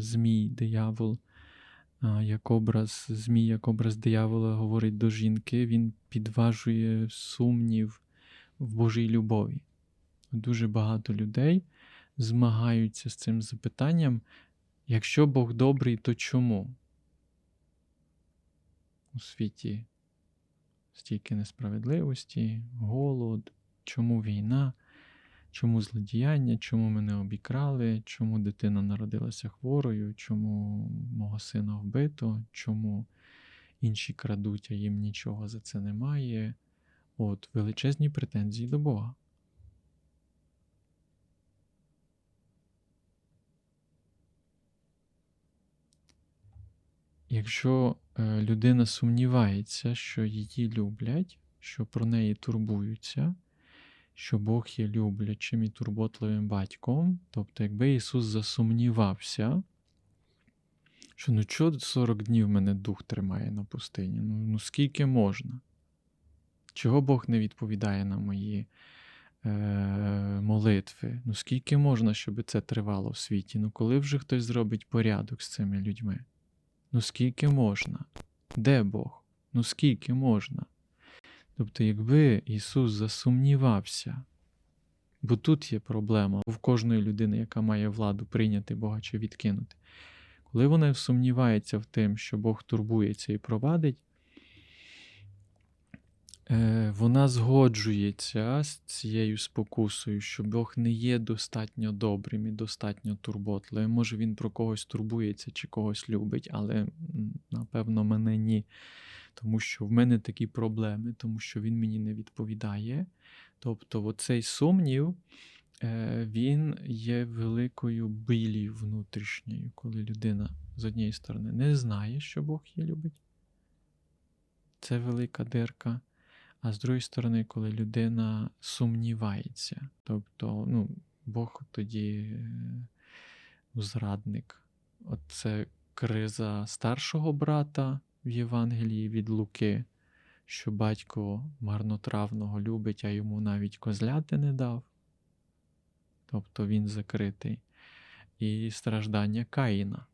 Змій, диявол, як образ Змій, як образ диявола говорить до жінки, він підважує сумнів в Божій любові. Дуже багато людей змагаються з цим запитанням: якщо Бог добрий, то чому? У світі стільки несправедливості, голод, чому війна, чому злодіяння, чому мене обікрали, чому дитина народилася хворою, чому мого сина вбито, чому інші крадуть, а їм нічого за це немає. От величезні претензії до Бога. Якщо е, людина сумнівається, що її люблять, що про неї турбуються, що Бог є люблячим і турботливим батьком, тобто, якби Ісус засумнівався, що ну чого 40 днів мене дух тримає на пустині? Ну, ну скільки можна? Чого Бог не відповідає на мої е, молитви? Ну скільки можна, щоб це тривало в світі? Ну коли вже хтось зробить порядок з цими людьми? Ну скільки можна? Де Бог? Ну скільки можна? Тобто, якби Ісус засумнівався, бо тут є проблема в кожної людини, яка має владу прийняти Бога чи відкинути. Коли вона сумнівається в тим, що Бог турбується і провадить, е, вона згоджується з цією спокусою, що Бог не є достатньо добрим і достатньо турботливим. Може, він про когось турбується чи когось любить, але напевно мене ні. Тому що в мене такі проблеми, тому що він мені не відповідає. Тобто, оцей сумнів, е, він є великою білі внутрішньою, коли людина з однієї сторони не знає, що Бог її любить. Це велика дирка. А з другої сторони, коли людина сумнівається, тобто, ну, Бог тоді е, зрадник. Оце криза старшого брата в Євангелії від Луки, що батько марнотравного любить, а йому навіть козляти не дав. Тобто він закритий. І страждання Каїна,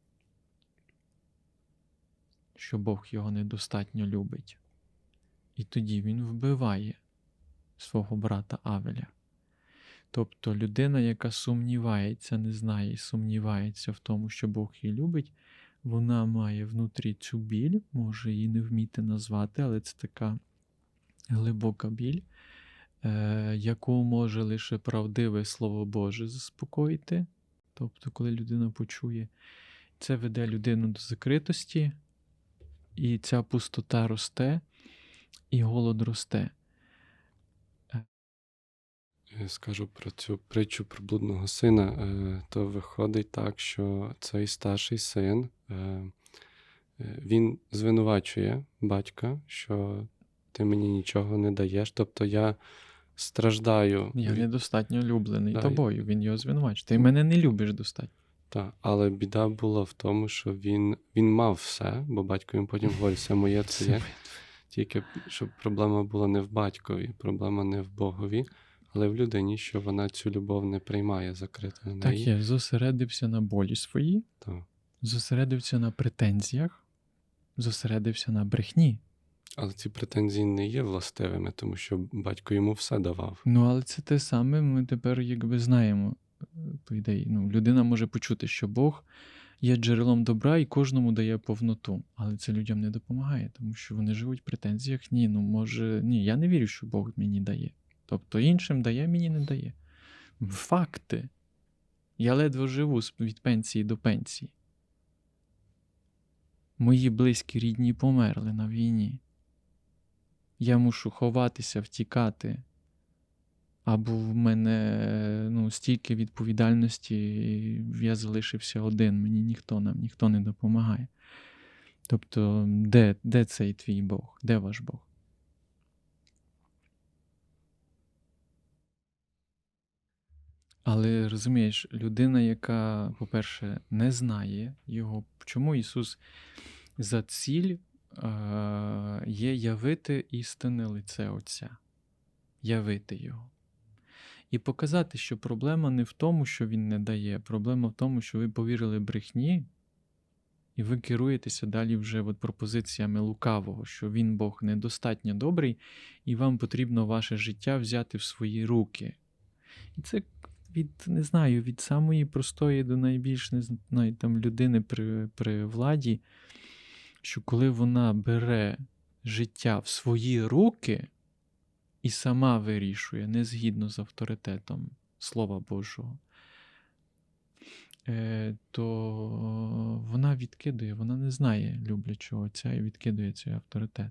що Бог його недостатньо любить. І тоді він вбиває свого брата Авеля. Тобто людина, яка сумнівається, не знає і сумнівається в тому, що Бог її любить, вона має внутрі цю біль, може її не вміти назвати, але це така глибока біль, е, яку може лише правдиве Слово Боже заспокоїти. Тобто, коли людина почує, це веде людину до закритості, і ця пустота росте, і голод росте. Скажу про цю притчу про блудного сина, е, то виходить так, що цей старший син е, е, він звинувачує батька, що ти мені нічого не даєш. Тобто я страждаю. Я недостатньо улюблений Да, тобою. Він його звинувачує. Ти мене не любиш достатньо. Та, але біда була в тому, що він, він мав все, бо батько йому потім говорить, все моє це є. Тільки щоб проблема була не в батькові, проблема не в Богові, але в людині, що вона цю любов не приймає закрита на Так я зосередився на болі своїй, зосередився на претензіях, зосередився на брехні. Але ці претензії не є властивими, тому що батько йому все давав. Ну, але це те саме, ми тепер якби знаємо. По ідеї, ну, людина може почути, що Бог є джерелом добра і кожному дає повноту. Але це людям не допомагає, тому що вони живуть в претензіях. Ні, ну може, ні, я не вірю, що Бог мені дає. Тобто іншим дає, мені не дає. Факти. Я ледве живу від пенсії до пенсії. Мої близькі рідні померли на війні. Я мушу ховатися, втікати. Або в мене ну, стільки відповідальності, і я залишився один, мені ніхто нам ніхто не допомагає. Тобто, де, де цей твій Бог? Де ваш Бог? Але розумієш, людина, яка, по-перше, не знає його, чому Ісус за ціль е, є явити істинне лице Отця, явити Його. І показати, що проблема не в тому, що він не дає, проблема в тому, що ви повірили брехні, і ви керуєтеся далі вже от пропозиціями лукавого, що він Бог недостатньо добрий, і вам потрібно ваше життя взяти в свої руки. І це від, не знаю, від самої простої до найбільш не знаю, там, людини при, при владі, що коли вона бере життя в свої руки і сама вирішує, не згідно з авторитетом Слова Божого, е, то вона відкидує, вона не знає люблячого отця і відкидує цей авторитет.